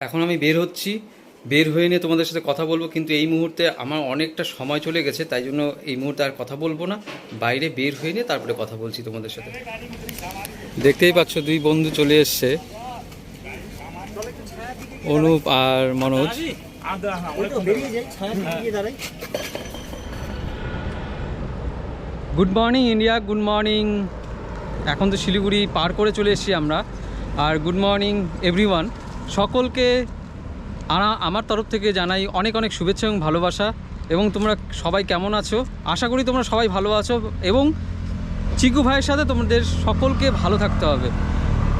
এখন আমি বের হচ্ছি। বের হয়ে নিয়ে তোমাদের সাথে কথা বলব, কিন্তু এই মুহূর্তে আমার অনেকটা সময় চলে গেছে, তাই জন্য এই মুহূর্তে আর কথা বলব না। বাইরে বের হয়ে নিয়ে তারপরে কথা বলছি তোমাদের সাথে। দেখতেই পাচ্ছ দুই বন্ধু চলে এসছে, অনুপ আর Manoj. Good morning India, good morning. এখন তো শিলিগুড়ি পার করে চলে এসেছি আমরা। আর গুড মর্নিং এভরিওয়ান সকলকে আমার তরফ থেকে জানাই অনেক অনেক শুভেচ্ছা এবং ভালোবাসা এবং তোমরা সবাই কেমন আছো? আশা করি তোমরা সবাই ভালো আছো এবং চিকু ভাইয়ের সাথে তোমাদের সকলকে ভালো থাকতে হবে।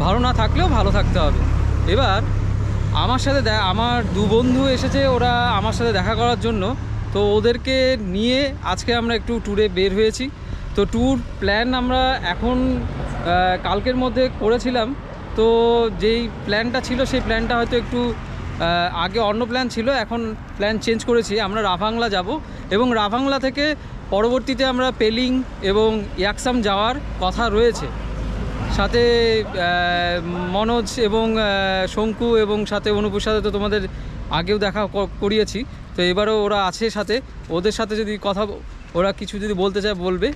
ভালো না থাকলেও ভালো থাকতে হবে। এবার আমার সাথে আমার দু বন্ধু এসেছে, ওরা আমার সাথে দেখা করার জন্য। তো ওদেরকে নিয়ে আজকে আমরা একটু ট্যুরে বের হয়েছি। তো ট্যুর প্ল্যান আমরা এখন কালকের মধ্যে করেছিলাম। তো যেই প্ল্যানটা ছিল, সেই প্ল্যানটা হয়তো একটু আগে অন্য প্ল্যান ছিল, এখন প্ল্যান চেঞ্জ করেছি। আমরা রাভাংলা যাব এবং রাভাংলা থেকে পরবর্তীতে আমরা পেলিং এবং ইয়াকসাম যাওয়ার কথা রয়েছে। সাথে মনোজ এবং শঙ্কু এবং সাথে অনুপুর সাথে তো তোমাদের আগেও দেখা করিয়েছি। তো এবারও ওরা আছে সাথে। ওদের সাথে যদি কথা, ওরা কিছু যদি বলতে চায়, বলবে।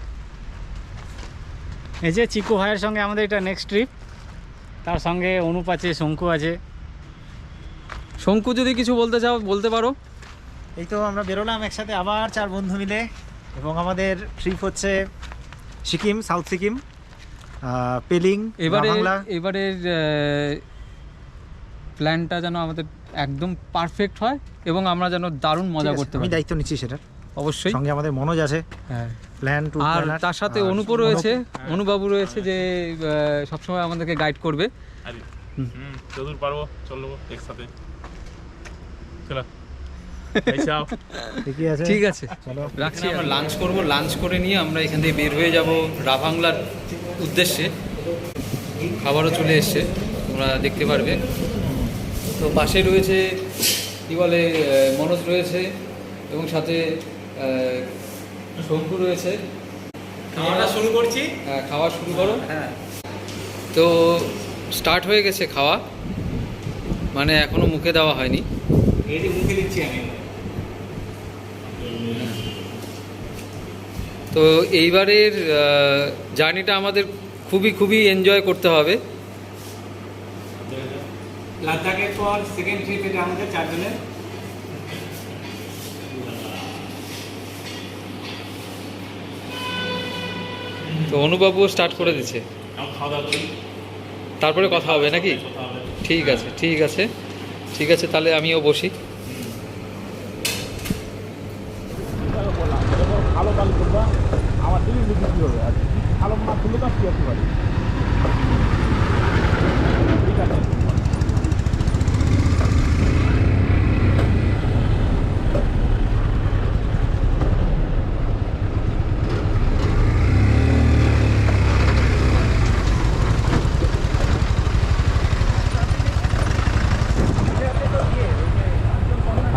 এই যে চিকু ভাইয়ের সঙ্গে আমাদের এটা নেক্সট ট্রিপ তার সঙ্গে অনুপ আছে শঙ্কু আছে। শঙ্কু যদি কিছু বলতে চাও বলতে পারো। এই তো আমরা বেরোলাম একসাথে আবার চার বন্ধু মিলে এবং আমাদের ট্রিপ হচ্ছে সিকিম সাউথ সিকিম পেলিং এবারে এবারের প্ল্যানটা যেন আমাদের একদম পারফেক্ট হয় এবং আমরা যেন দারুণ মজা করতে পারি। দায়িত্ব নিচ্ছি সেটার। অবশ্যই। সঙ্গে আমাদের মনোজ আছে। হ্যাঁ। প্ল্যান টু আর তার সাথে অনুপও রয়েছে। অনুবাবু রয়েছে যে সবসময় আমাদেরকে গাইড করবে। আরে হুম। যদূর পারব চলবো একসাথে। চলো। ঠিক আছে। রাখছি আমরা লাঞ্চ করব লাঞ্চ করে নিয়ে আমরা এখান থেকে বের হয়ে যাব রাভাংলার উদ্দেশ্যে। খাবারও চলে এসছে তোমরা দেখতে পারবে। তো পাশে রয়েছে কী বলে মনোজ রয়েছে এবং সাথে শঙ্কু রয়েছে। খাওয়াটা শুরু করছি। হ্যাঁ, খাওয়া শুরু করো। হ্যাঁ। তো স্টার্ট হয়ে গেছে খাওয়া। মানে এখনও মুখে দেওয়া হয়নি। এই যে মুখে দিচ্ছি আমি। তো এইবারের জার্নিটা আমাদের খুবই খুবই এনজয় করতে হবে। লাদাখের পর সেকেন্ড ট্রিপ এটা আমাদের চারজনের। তো অনুবাবু স্টার্ট করে দিচ্ছে এখন খাওয়া দাওয়া করি। তারপরে কথা হবে নাকি? ঠিক আছে ঠিক আছে। ঠিক আছে তাহলে আমিও বসি। ভালো কাল করবা আমার দিকে বিক্রি হবে আর ভালো না খুলে তো কি ঠিক আছে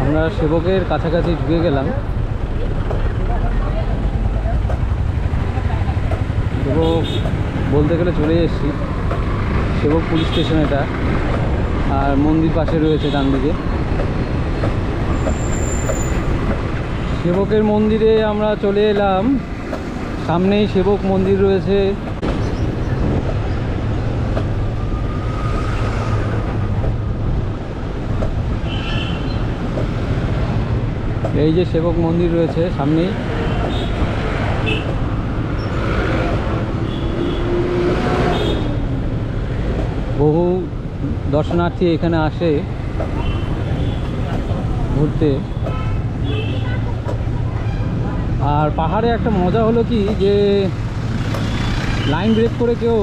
আমরা সেবকের কাছাকাছি ঢুকে গেলাম। সেবক বলতে গেলে চলে এসেছি। সেবক পুলিশ স্টেশন এটা। আর মন্দির পাশে রয়েছে ডান দিকে। সেবকের মন্দিরে আমরা চলে এলাম। সামনেই সেবক মন্দির রয়েছে। এই যে সেবক মন্দির রয়েছে সামনেই। বহু দর্শনার্থী এখানে আসে ঘুরতে। আর পাহাড়ে একটা মজা হলো কি যে লাইন ব্রেক করে কেউ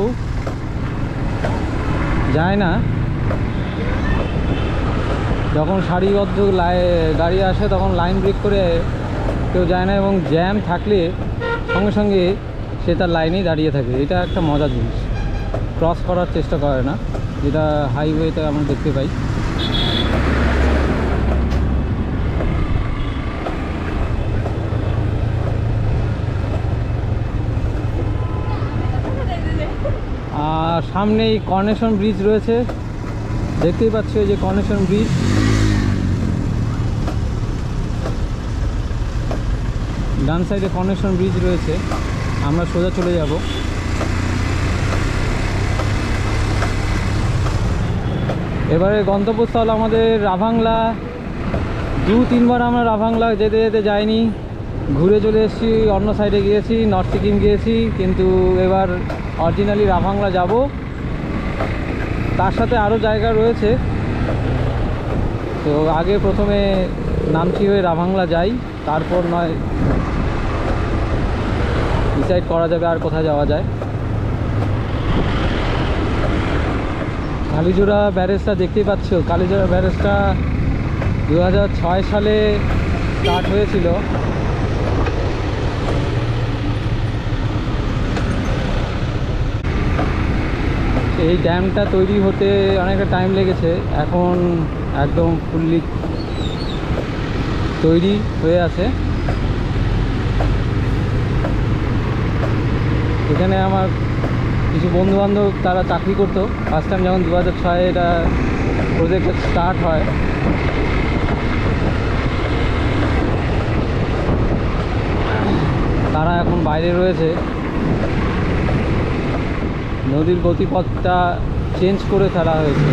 যায় না। যখন সারিবদ্ধ গাড়ি আসে, তখন লাইন ব্রেক করে কেউ যায় না এবং জ্যাম থাকলে সঙ্গে সঙ্গে সে তার লাইনেই দাঁড়িয়ে থাকে। এটা একটা মজার জিনিস। ক্রস করার চেষ্টা করে না। যেটা হাইওয়েতে আমরা দেখতে পাই। আর সামনেই কর্নেশন ব্রিজ রয়েছে। দেখতেই পাচ্ছ এই যে কর্নেশন ব্রিজ ডান সাইডে কনেকশন ব্রিজ রয়েছে। আমরা সোজা চলে যাব। এবারে গন্তব্যস্থল আমাদের রাভাংলা। দু, তিনবার আমরা রাভাংলা যেতে যেতে যাইনি। ঘুরে চলে এসেছি, অন্য সাইডে গিয়েছি নর্থ সিকিম গিয়েছি, কিন্তু এবার অরিজিনালি রাভাংলা যাব। তার সাথে আরও জায়গা রয়েছে। তো আগে প্রথমে নামচি হয়ে রাভাংলা যাই, তারপর নয় ডিসাইড করা যাবে আর কোথায় যাওয়া যায়। কালীজোড়া ব্যারেজটা দেখতেই পাচ্ছ। কালীজোড়া ব্যারেজটা দু হাজার ছয় সালে স্টার্ট হয়েছিল। এই ড্যামটা তৈরি হতে অনেকটা টাইম লেগেছে। এখন একদম ফুললি তৈরি হয়ে আছে। এখানে আমার কিছু বন্ধু বান্ধব তারা চাকরি করতো। ফার্স্ট টাইম যখন দু হাজার ছয়ে এটা প্রজেক্ট স্টার্ট হয়। তারা এখন বাইরে রয়েছে। নদীর গতিপথটা চেঞ্জ করে ফেলা হয়েছে।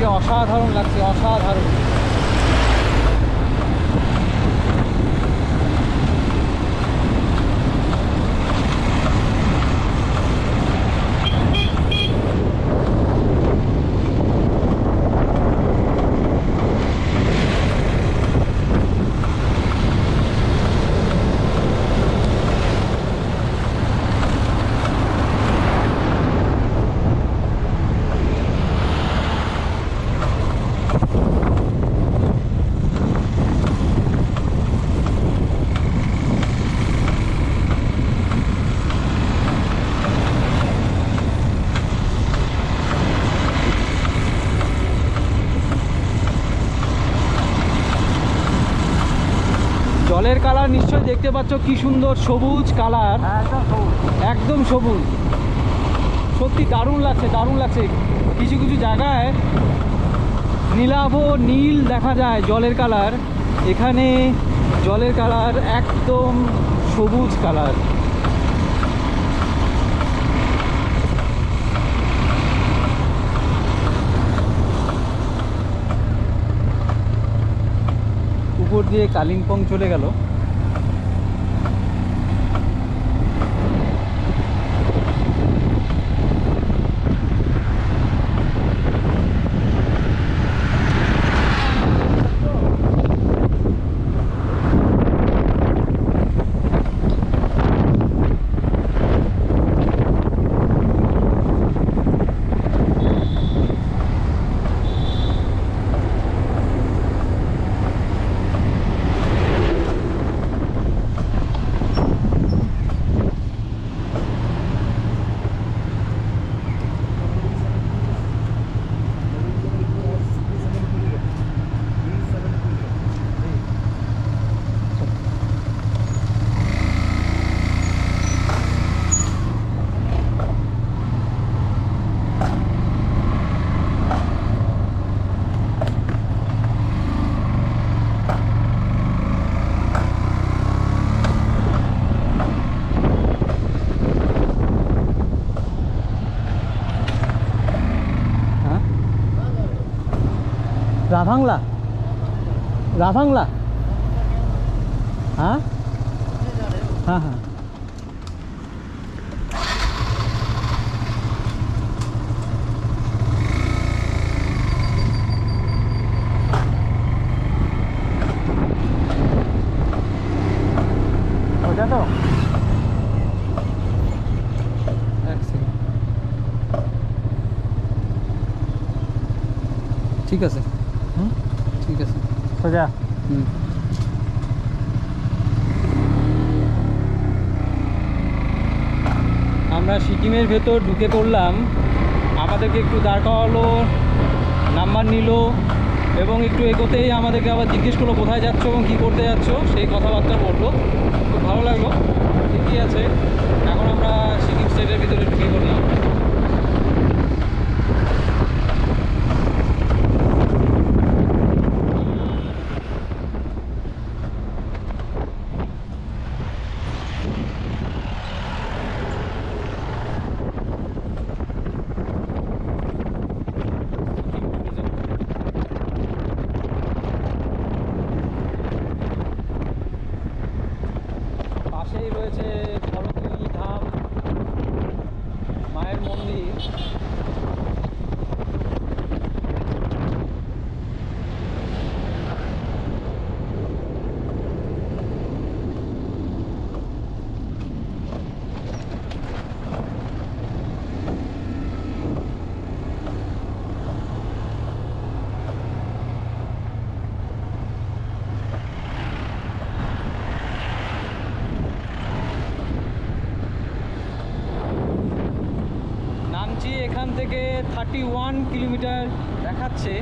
থেকে অসাধারণ লাগছে অসাধারণ জলের কালার নিশ্চয়ই দেখতে পাচ্ছ কি সুন্দর সবুজ কালার। একদম সবুজ। সত্যি দারুণ লাগছে দারুণ লাগছে। কিছু কিছু জায়গায় নীলাভ নীল দেখা যায় জলের কালার। এখানে জলের কালার একদম সবুজ কালার। উপর দিয়ে কালিম্পং চলে গেল। রাভাংলা রাভাংলা হ্যাঁ হ্যাঁ হ্যাঁ ওটা তো এক সেকেন্ড ঠিক আছে হুম ঠিক আছে সোজা হুম। আমরা সিকিমের ভেতর ঢুকে পড়লাম। আমাদেরকে একটু দাঁড় করালো নাম্বার নিল এবং একটু এগোতেই আমাদেরকে আবার জিজ্ঞেস করল কোথায় যাচ্ছ এবং কী করতে যাচ্ছ? সেই কথাবার্তা বলল। খুব ভালো লাগল। ঠিকই আছে। এখন আমরা সিকিম স্টেটের ভিতরে ঢুকে পড়লাম পাশেই রয়েছে ধরতী ধাম মায়ের মন্দির নামচি এখান থার্টি ওয়ান কিলোমিটার দেখাচ্ছে।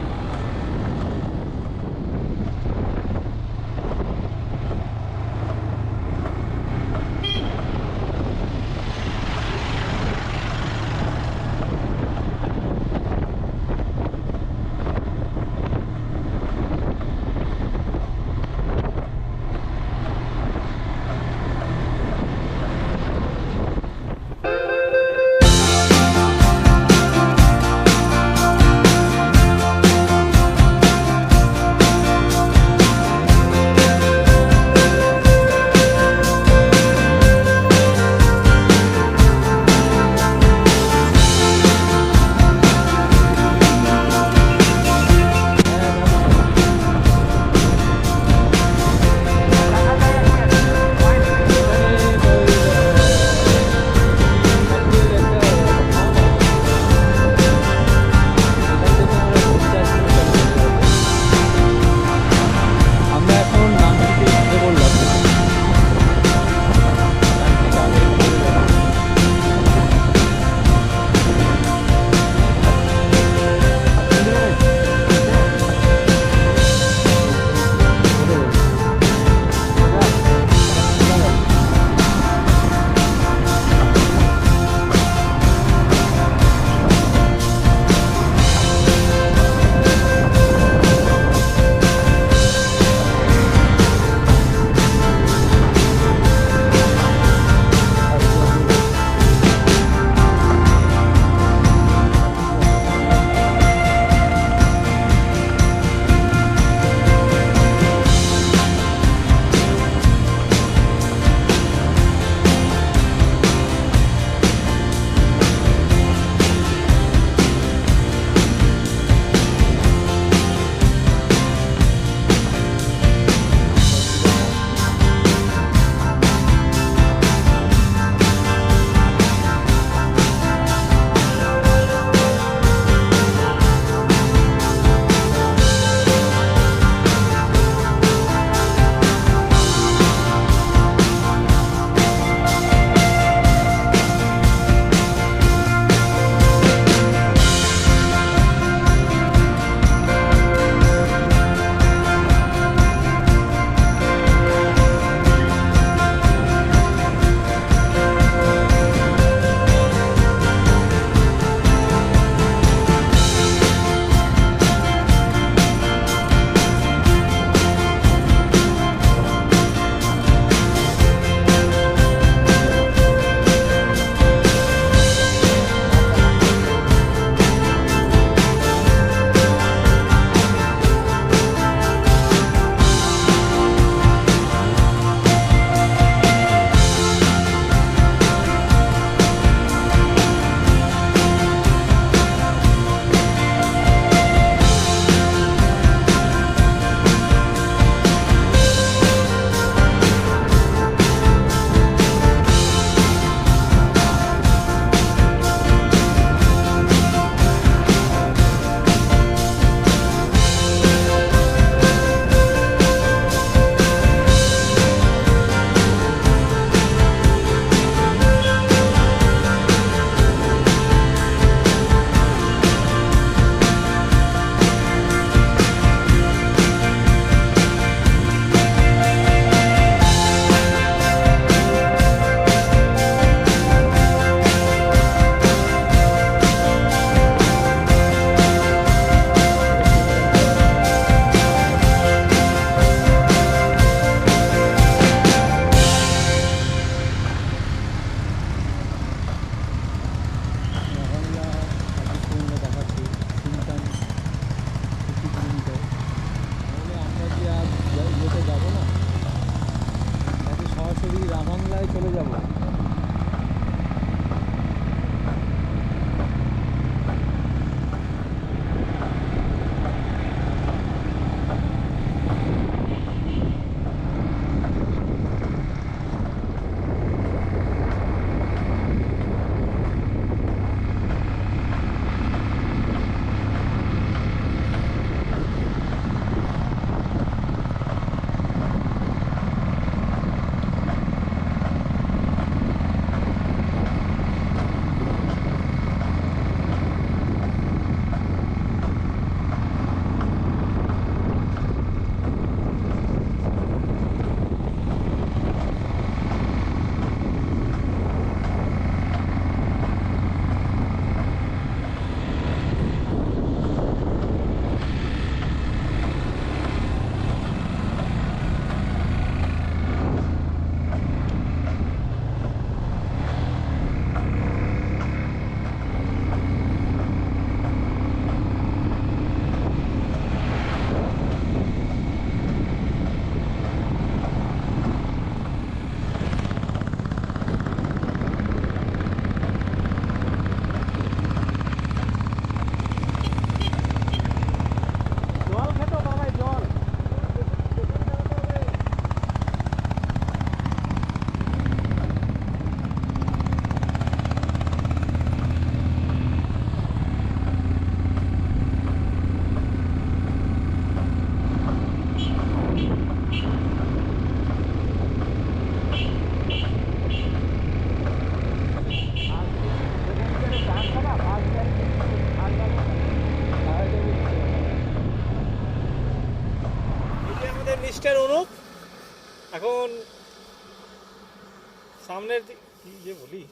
সামনের দিক কি যে বলি?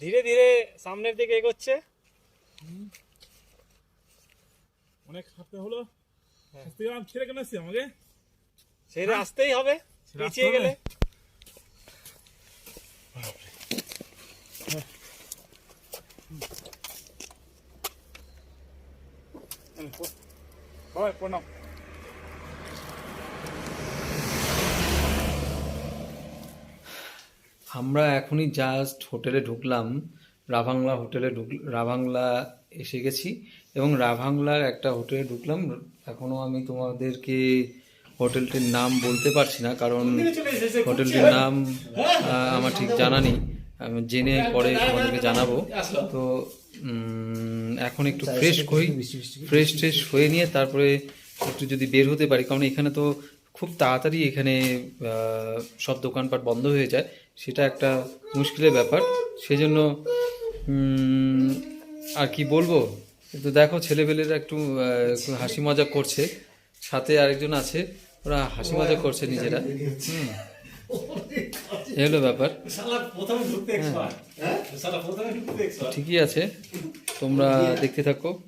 ধীরে ধীরে সামনের দিকে এগোচ্ছে। অনেক হাঁটতে হলো। হাঁটতে ছেড়ে কেন এসছি আমাকে? ছেড়ে আসতেই হবে পিছিয়ে গেলে। প্রণাম। আমরা এখনই জাস্ট হোটেলে ঢুকলাম রাভাংলা হোটেলে ঢুক রাভাংলা এসে গেছি এবং রাভাংলার একটা হোটেলে ঢুকলাম। এখনও আমি তোমাদেরকে হোটেলটির নাম বলতে পারছি না কারণ হোটেলটির নাম আমার ঠিক জানা নেই। আমি জেনে পরে তোমাদেরকে জানাব। তো এখন একটু ফ্রেশ হই ফ্রেশ ট্রেশ হয়ে নিয়ে তারপরে একটু যদি বের হতে পারি কারণ এখানে তো খুব তাড়াতাড়ি এখানে সব দোকানপাট বন্ধ হয়ে যায়। সেটা একটা মুশকিলের ব্যাপার। সেজন্য আর কি বলব? কিন্তু দেখো ছেলেপেলেরা একটু একটু হাসি মজা করছে। সাথে আরেকজন আছে ওরা হাসি মজা করছে নিজেরা। হুম। এই হলো ব্যাপার। হ্যাঁ। ঠিকই আছে। তোমরা দেখতে থাকো।